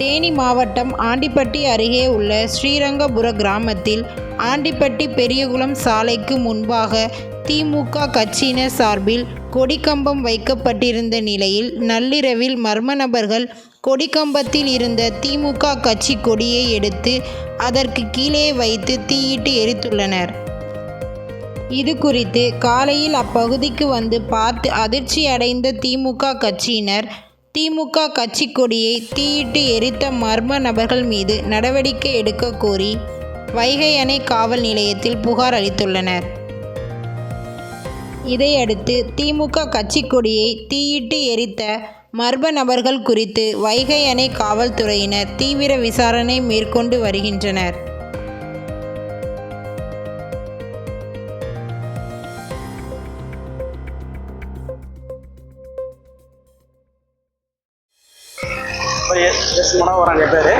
தேனி மாவட்டம் ஆண்டிப்பட்டி அருகே உள்ள ஸ்ரீரங்கபுர கிராமத்தில் ஆண்டிப்பட்டி பெரியகுளம் சாலைக்கு முன்பாக திமுக கட்சியினர் சார்பில் கொடிக்கம்பம் வைக்கப்பட்டிருந்த நிலையில் நள்ளிரவில் மர்ம நபர்கள் கொடிக்கம்பத்தில் இருந்த திமுக கட்சி கொடியை எடுத்து அதற்கு கீழே வைத்து தீயிட்டு எரித்துள்ளனர். இது குறித்து காலையில் அப்பகுதிக்கு வந்து பார்த்து அதிர்ச்சி அடைந்த திமுக கட்சியினர் திமுக கட்சி கொடியை தீயிட்டு எரித்த மர்ம நபர்கள் மீது நடவடிக்கை எடுக்க கோரி வைகை அணை காவல் நிலையத்தில் புகார் அளித்துள்ளனர். இதையடுத்து திமுக கட்சி கொடியை தீயிட்டு எரித்த மர்ம நபர்கள் குறித்து வைகை அணை காவல்துறையினர் தீவிர விசாரணை மேற்கொண்டு வருகின்றனர். எஸ் மனோகரன் என் பேர்.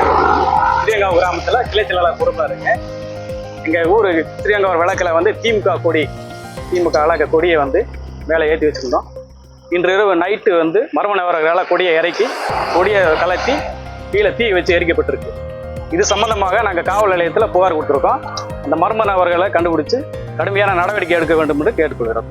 ஸ்ரீரங்கம் கிராமத்தில் கிளை செயலாளர் பொறுப்பாக இருக்கு எங்கள் ஊர் ஸ்ரீரங்கம் விளக்கில் வந்து திமுக கொடி திமுக அழக கொடியை வந்து மேலே ஏற்றி வச்சுருந்தோம். இன்று இரவு நைட்டு வந்து மர்ம நபர்களால் கொடியை இறக்கி கொடியை கலத்தி கீழே தீ வச்சு எரிக்கப்பட்டிருக்கு. இது சம்பந்தமாக நாங்கள் காவல் நிலையத்தில் புகார் கொடுத்துருக்கோம். அந்த மர்ம நபர்களை கண்டுபிடிச்சு கடுமையான நடவடிக்கை எடுக்க வேண்டும் என்று கேட்டுக்கொள்கிறோம்.